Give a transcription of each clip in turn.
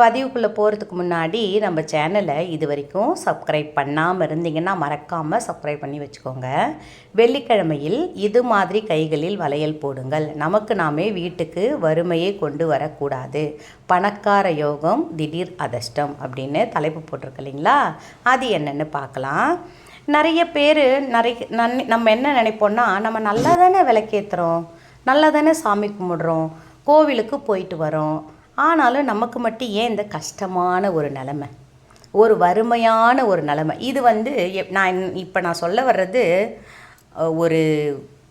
பதிவுக்குள்ளே போகிறதுக்கு முன்னாடி நம்ம சேனலை இது வரைக்கும் சப்ஸ்கிரைப் பண்ணாமல் இருந்தீங்கன்னா மறக்காமல் சப்ஸ்கிரைப் பண்ணி வச்சுக்கோங்க. வெள்ளிக்கிழமையில் இது மாதிரி கைகளில் வளையல் போடுங்கள். நமக்கு நாமே வீட்டுக்கு வறுமையை கொண்டு வரக்கூடாது. பணக்கார யோகம் திடீர் அதிர்ஷ்டம் அப்படின்னு தலைப்பு போட்டிருக்கு இல்லைங்களா? அது என்னென்னு பார்க்கலாம். நிறைய பேர் நிறைய நன் நம்ம என்ன நினைப்போம்னா நம்ம நல்லா தானே விளக்கேற்றுறோம் நல்லா தானே சாமி கும்பிடுறோம். கோவிலுக்கு போயிட்டு வரோம். ஆனாலும் நமக்கு மட்டும் ஏன் இந்த கஷ்டமான ஒரு நிலமை? ஒரு வறுமையான ஒரு நிலமை. இது வந்து எப்- நான் இப்போ நான் சொல்ல வர்றது ஒரு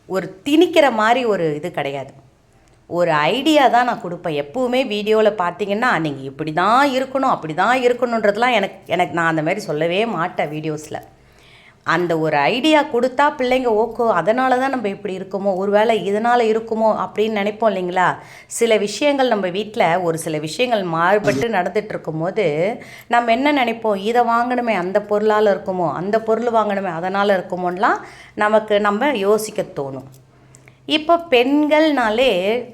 ஒரு திணிக்கிற மாதிரி ஒரு இது கிடையாது. ஒரு ஐடியா தான் நான் கொடுப்பேன். எப்போவுமே வீடியோவில் பார்த்தீங்கன்னா நீங்கள் இப்படி தான் இருக்கணும் அப்படி தான் இருக்கணுன்றதுலாம் எனக்கு எனக்கு நான் அந்த மாதிரி சொல்லவே மாட்டேன் வீடியோஸில். அந்த ஒரு ஐடியா கொடுத்தா பிள்ளைங்க ஓகோ அதனால தான் நம்ம இப்படி இருக்கோமோ? ஒருவேளை இதனால் இருக்குமோ? அப்படின்னு நினைப்போம் இல்லைங்களா? சில விஷயங்கள் நம்ம வீட்டில் ஒரு சில விஷயங்கள் மாறுபட்டு நடந்துட்டு இருக்கும்போது நம்ம என்ன நினைப்போம்? இதை வாங்கணுமே அந்த பொருளால் இருக்குமோ? அந்த பொருள் வாங்கணுமே அதனால் இருக்குமோலாம் நமக்கு நம்ம யோசிக்க தோணும். இப்போ பெண்கள்னாலே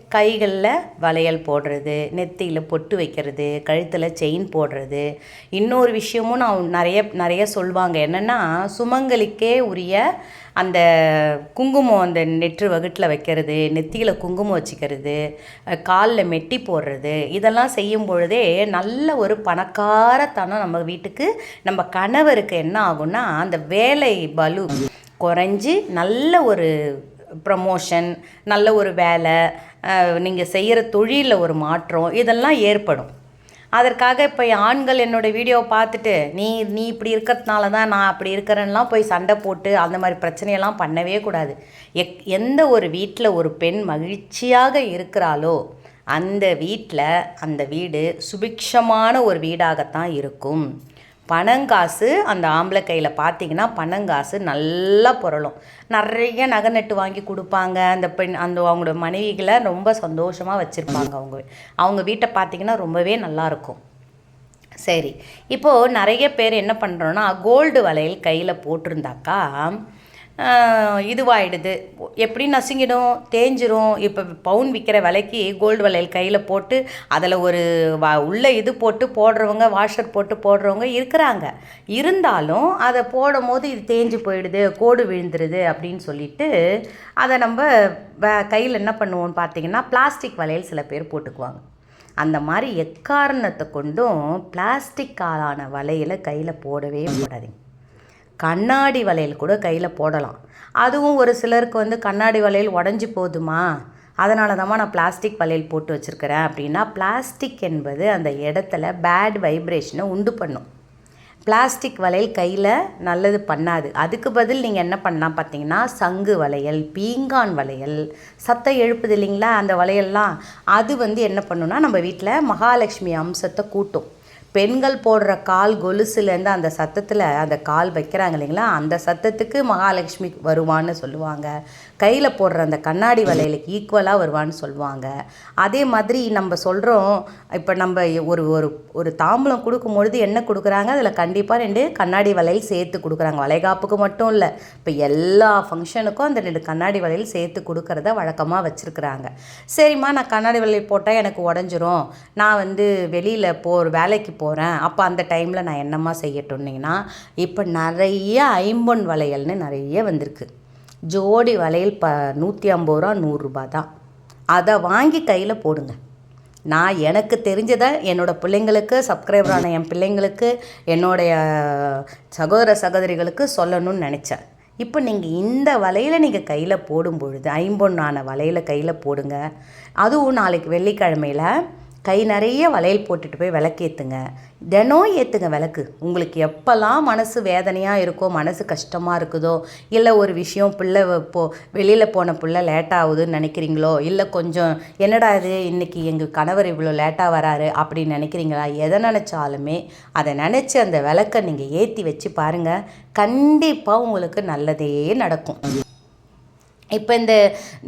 கைகளில் வளையல் போடுறது நெத்தியில் பொட்டு வைக்கிறது கழுத்தில் செயின் போடுறது. இன்னொரு விஷயமும் நான் நிறைய நிறைய சொல்லுவாங்க என்னென்னா சுமங்கலிக்கே உரிய அந்த குங்குமம் அந்த நெற்று வகுட்டில் வைக்கிறது நெத்தியில் குங்குமம் வச்சுக்கிறது காலில் மெட்டி போடுறது இதெல்லாம் செய்யும் பொழுதே நல்ல ஒரு பணக்காரத்தனம் நம்ம வீட்டுக்கு நம்ம கணவருக்கு என்ன ஆகும்னா அந்த வேலை பலு குறைஞ்சி நல்ல ஒரு ப்ரமோஷன் நல்ல ஒரு வேலை நீங்கள் செய்கிற தொழிலில் ஒரு மாற்றம் இதெல்லாம் ஏற்படும். அதற்காக இப்போ ஆண்கள் என்னோட வீடியோவை பார்த்துட்டு நீ நீ இப்படி இருக்கிறதுனால தான் நான் அப்படி இருக்கிறேன்லாம் போய் சண்டை போட்டு அந்த மாதிரி பிரச்சனையெல்லாம் பண்ணவே கூடாது. எக் எந்த ஒரு வீட்டில் ஒரு பெண் மகிழ்ச்சியாக இருக்கிறாளோ அந்த வீட்டில் அந்த வீடு சுபிக்ஷமான ஒரு வீடாகத்தான் இருக்கும். பணங்காசு அந்த ஆம்பளை கையில் பார்த்தீங்கன்னா பணங்காசு நல்லா புரளும் நிறைய நகை நட்டு வாங்கி கொடுப்பாங்க. அந்த பெண் அந்த அவங்களோட மனைவிகளை ரொம்ப சந்தோஷமாக வச்சுருப்பாங்க அவங்க. அவங்க வீட்டை பார்த்தீங்கன்னா ரொம்பவே நல்லாயிருக்கும் சரி இப்போது நிறைய பேர் என்ன பண்ணுறோன்னா கோல்டு வளையல் கையில் போட்டிருந்தாக்கா ஆஹ், இதுவாயிடுது. எப்படி நசுங்கிடும்? தேஞ்சிரும். இப்போ பவுன் விற்கிற விலைக்கு கோல்டு வளையல் கையில் போட்டு அதில் ஒரு வா உள்ள இது போட்டு போடுறவங்க வாஷர் போட்டு போடுறவங்க இருக்கிறாங்க. இருந்தாலும் அதை போடும் போது இது தேஞ்சு போயிடுது கோடு விழுந்துருது அப்படின்னு சொல்லிட்டு அதை நம்ம கையில் என்ன பண்ணுவோம்னு பார்த்தீங்கன்னா பிளாஸ்டிக் வளையல் சில பேர் போட்டுக்குவாங்க. அந்த மாதிரி எக்காரணத்தை கொண்டும் பிளாஸ்டிக்காலான வளையலை கையில் போடவே போடாதீங்க. கண்ணாடி வளையல் கூட கையில் போடலாம். அதுவும் ஒரு சிலருக்கு வந்து கண்ணாடி வளையல் உடஞ்சி போகுதுமா அதனால தான் நான் பிளாஸ்டிக் வளையல் போட்டு வச்சுருக்கிறேன் அப்படின்னா பிளாஸ்டிக் என்பது அந்த இடத்துல பேட் வைப்ரேஷனை உண்டு பண்ணும். பிளாஸ்டிக் வளையல் கையில் நல்லது பண்ணாது. அதுக்கு பதில் நீங்கள் என்ன பண்ணலாம் பார்த்தீங்கன்னா சங்கு வளையல் பீங்கான் வளையல் சத்தம் எழுப்புது இல்லைங்களா அந்த வளையல்லாம். அது வந்து என்ன பண்ணுன்னா நம்ம வீட்டில் மகாலட்சுமி அம்சத்தை கூட்டும். பெண்கள் போடுற கால் கொலுசுலேருந்து அந்த சத்தத்தில் அந்த கால் வைக்கிறாங்க இல்லைங்களா? அந்த சத்தத்துக்கு மகாலட்சுமி வருவான்னு சொல்லுவாங்க. கையில் போடுற அந்த கண்ணாடி வளையலுக்கு ஈக்குவலாக வருவான்னு சொல்லுவாங்க. அதே மாதிரி நம்ம சொல்கிறோம் இப்போ நம்ம ஒரு ஒரு ஒரு தாம்பூலம் கொடுக்கும்பொழுது என்ன கொடுக்குறாங்க? அதில் கண்டிப்பாக ரெண்டு கண்ணாடி வளையல் சேர்த்து கொடுக்குறாங்க. வளைகாப்புக்கு மட்டும் இல்லை இப்போ எல்லா ஃபங்க்ஷனுக்கும் அந்த ரெண்டு கண்ணாடி வளையல் சேர்த்து கொடுக்குறத வழக்கமாக வச்சுருக்குறாங்க. சரிம்மா நான் கண்ணாடி வளையல் போட்டால் எனக்கு உடஞ்சிரும். நான் வந்து வெளியில் போ வேலைக்கு போகிறேன் அப்போ அந்த டைமில் நான் என்னம்மா செய்யட்டும்னீங்கன்னா இப்போ நிறைய ஐம்பொன் வளையல்னு நிறைய வந்திருக்கு. ஜோடி வளையல் ப நூற்றி ஐம்பது ரூபா நூறுரூபா தான் அதை வாங்கி கையில் போடுங்க. நான் எனக்கு தெரிஞ்சதை என்னோடய பிள்ளைங்களுக்கு சப்ஸ்கிரைபரான என் பிள்ளைங்களுக்கு என்னுடைய சகோதர சகோதரிகளுக்கு சொல்லணும்னு நினச்சேன். இப்போ நீங்கள் இந்த வலையில் நீங்கள் கையில் போடும் பொழுது ஐம்பொன்னான வலையில் கையில் போடுங்க. அதுவும் நாளைக்கு வெள்ளிக்கிழமையில் கை நிறைய வளையல் போட்டுட்டு போய் விளக்கேற்றுங்க தினம் ஏற்றுங்க விளக்கு. உங்களுக்கு எப்போல்லாம் மனசு வேதனையாக இருக்கோ மனசு கஷ்டமாக இருக்குதோ இல்லை ஒரு விஷயம் பிள்ளை போ வெளியில் போன பிள்ளை லேட் ஆகுதுன்னு நினைக்கிறீங்களோ இல்லை கொஞ்சம் என்னடா இது இன்றைக்கி எங்கள் கணவர் இவ்வளோ லேட்டாக வராரு அப்படின்னு நினைக்கிறீங்களா எதை நினச்சாலுமே அதை நினச்சி அந்த விளக்கை நீங்கள் ஏற்றி வச்சு பாருங்கள் கண்டிப்பாக உங்களுக்கு நல்லதே நடக்கும். இப்போ இந்த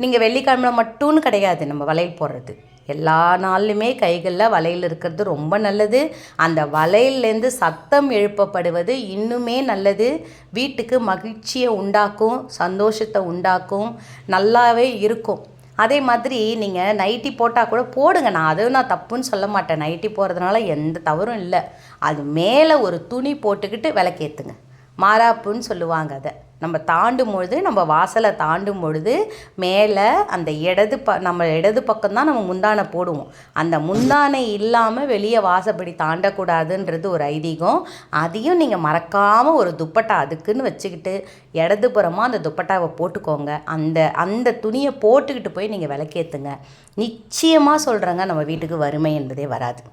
நீங்கள் வெள்ளிக்கிழமை மட்டும்னு கிடையாது நம்ம வளையல் போடுறது. எல்லா நாள்லையுமே கைகளில் வளையல் இருக்கிறது ரொம்ப நல்லது. அந்த வளையல்லேருந்து சத்தம் எழுப்பப்படுவது இன்னுமே நல்லது. வீட்டுக்கு மகிழ்ச்சியை உண்டாக்கும் சந்தோஷத்தை உண்டாக்கும் நல்லாவே இருக்கும். அதே மாதிரி நீங்கள் நைட்டி போட்டால் கூட போடுங்க. நான் அதுவும் நான் தப்புன்னு சொல்ல மாட்டேன். நைட்டி போடுறதுனால எந்த தவறும் இல்லை. அது மேலே ஒரு துணி போட்டுக்கிட்டு விளக்கேற்றுங்க மாறாப்புன்னு சொல்லுவாங்க அதை. நம்ம தாண்டும் பொழுது நம்ம வாசலை தாண்டும் பொழுது மேலே அந்த இடது ப நம்ம இடது பக்கம் தான் நம்ம முந்தானை போடுவோம். அந்த முந்தானை இல்லாமல் வெளியே வாசப்படி தாண்டக்கூடாதுன்றது ஒரு ஐதீகம். அதையும் நீங்கள் மறக்காமல் ஒரு துப்பட்டா அதுக்குன்னு வச்சுக்கிட்டு இடதுபுறமாக அந்த துப்பட்டாவை போட்டுக்கோங்க. அந்த அந்த துணியை போட்டுக்கிட்டு போய் நீங்கள் விளக்கேற்றுங்க நிச்சயமாக சொல்கிறேங்க நம்ம வீட்டுக்கு வறுமை என்பதே வராது.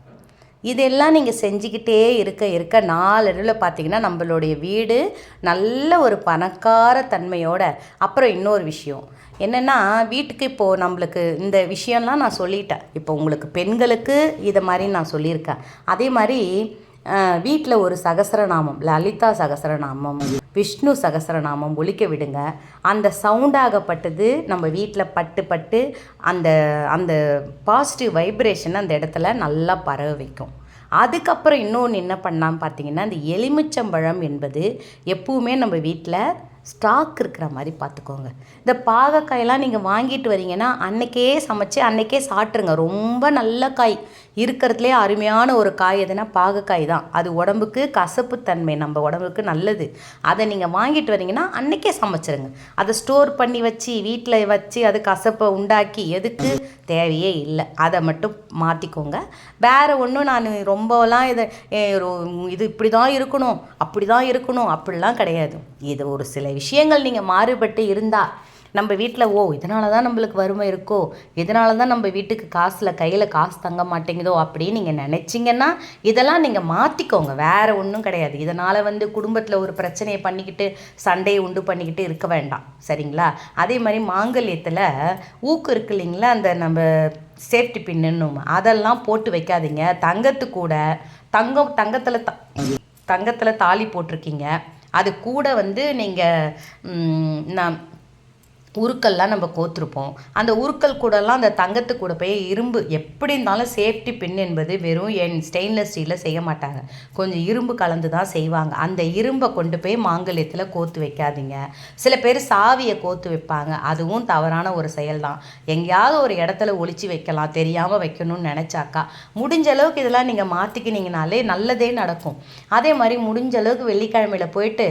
இதெல்லாம் நீங்கள் செஞ்சுக்கிட்டே இருக்க இருக்க நாளடைவில் பார்த்தீங்கன்னா நம்மளுடைய வீடு நல்ல ஒரு பணக்கார தன்மையோட. அப்புறம் இன்னொரு விஷயம். என்னென்னா வீட்டுக்கு இப்போது நம்மளுக்கு இந்த விஷயம்லாம் நான் சொல்லிட்டேன். இப்போ உங்களுக்கு பெண்களுக்கு இதை மாதிரி நான் சொல்லியிருக்கேன். அதே மாதிரி வீட்டில் ஒரு சகசரநாமம் லலிதா சகசரநாமம் விஷ்ணு சகசரநாமம் ஒழிக்க விடுங்க. அந்த சவுண்டாகப்பட்டது நம்ம வீட்டில் பட்டு பட்டு அந்த அந்த பாசிட்டிவ் வைப்ரேஷன் அந்த இடத்துல நல்லா பரவ வைக்கும். அதுக்கப்புறம் இன்னொன்று என்ன பண்ணான்னு பார்த்தீங்கன்னா இந்த எலுமிச்சம்பழம் என்பது எப்பவுமே நம்ம வீட்டில் ஸ்டாக் இருக்கிற மாதிரி பார்த்துக்கோங்க இந்த பாகக்காயெல்லாம் நீங்கள் வாங்கிட்டு வரீங்கன்னா அன்றைக்கே சமைச்சு அன்றைக்கே சாப்பிட்ருங்க ரொம்ப நல்ல காய். இருக்கிறதுலே அருமையான ஒரு காய் எதுனா பாகக்காய் தான். அது உடம்புக்கு கசப்புத்தன்மை நம்ம உடம்புக்கு நல்லது. அதை நீங்கள் வாங்கிட்டு வரீங்கன்னா அன்றைக்கே சமைச்சிருங்க. அதை ஸ்டோர் பண்ணி வச்சு வீட்டில் வச்சு அது கசப்பை உண்டாக்கி எதுக்கு தேவையே இல்லை. அதை மட்டும் மாற்றிக்கோங்க வேறு ஒன்றும் நான் ரொம்பலாம் இதை இது இப்படி தான் இருக்கணும் அப்படி தான் இருக்கணும் அப்படிலாம் கிடையாது. இது ஒரு சில விஷயங்கள் நீங்கள் மாறுபட்டு இருந்தால் நம்ம வீட்டில் ஓ இதனால தான் நம்மளுக்கு வறுமை இருக்கோ? இதனால தான் நம்ம வீட்டுக்கு காசில் கையில் காசு தங்க மாட்டேங்குதோ? அப்படின்னு நீங்கள் நினச்சிங்கன்னா இதெல்லாம் நீங்கள் மாற்றிக்கோங்க வேறு ஒன்றும் கிடையாது. இதனால் வந்து குடும்பத்தில் ஒரு பிரச்சனையை பண்ணிக்கிட்டு சண்டையை உண்டு பண்ணிக்கிட்டு இருக்க வேண்டாம். சரிங்களா? அதே மாதிரி மாங்கல்யத்தில் ஊக்கு இருக்கு இல்லைங்களா? அந்த நம்ம சேஃப்டி பின்னு அதெல்லாம் போட்டு வைக்காதீங்க. தங்கத்து கூட தங்கம் தங்கத்தில் த தங்கத்தில் தாலி போட்டிருக்கீங்க. அது கூட வந்து நீங்கள் நான் உருக்கள்லாம் நம்ம கோத்துருப்போம். அந்த உருக்கள் கூடலாம் அந்த தங்கத்து கூட போய் இரும்பு எப்படி இருந்தாலும் சேஃப்டி பின் என்பது வெறும் என் ஸ்டெயின்லெஸ் ஸ்டீலில் செய்ய மாட்டாங்க. கொஞ்சம் இரும்பு கலந்து தான் செய்வாங்க. அந்த இரும்பை கொண்டு போய் மாங்கல்யத்தில் கோத்து வைக்காதீங்க. சில பேர் சாவியை கோத்து வைப்பாங்க. அதுவும் தவறான ஒரு செயல் தான் எங்கேயாவது ஒரு இடத்துல ஒழிச்சு வைக்கலாம். தெரியாமல் வைக்கணும்னு நினச்சாக்கா முடிஞ்ச அளவுக்கு இதெல்லாம் நீங்கள் மாற்றிக்கினீங்கனாலே நல்லதே நடக்கும். அதே மாதிரி முடிஞ்ச அளவுக்கு வெள்ளிக்கிழமையில் போயிட்டு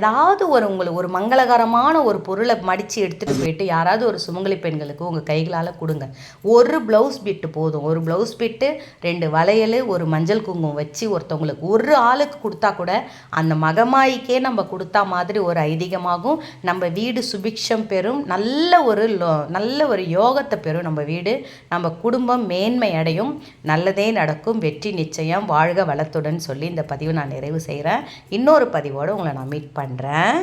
ஏதாவது ஒரு உங்களுக்கு ஒரு மங்களகரமான ஒரு பொருளை மடித்து எடுத்துகிட்டு போயிட்டு யாராவது ஒரு சுமங்கலி பெண்களுக்கு உங்கள் கைகளால் கொடுங்க. ஒரு ப்ளவுஸ் பிட்டு போதும். ஒரு ப்ளவுஸ் பிட்டு ரெண்டு வளையல் ஒரு மஞ்சள் குங்குமம் வச்சு ஒருத்தவங்களுக்கு ஒரு ஆளுக்கு கொடுத்தா கூட அந்த மகமாய்க்கே நம்ம கொடுத்தா மாதிரி ஒரு ஐதீகமாகும். நம்ம வீடு சுபிக்ஷம் பெறும். நல்ல ஒரு நல்ல ஒரு யோகத்தை பெறும் நம்ம வீடு. நம்ம குடும்பம் மேன்மை அடையும். நல்லதே நடக்கும். வெற்றி நிச்சயம். வாழ்க வளத்துடன் சொல்லி இந்த பதிவு நான் நிறைவு செய்கிறேன் இன்னொரு பதிவோடு உங்களை நான் மீட் பண்ணுறேன்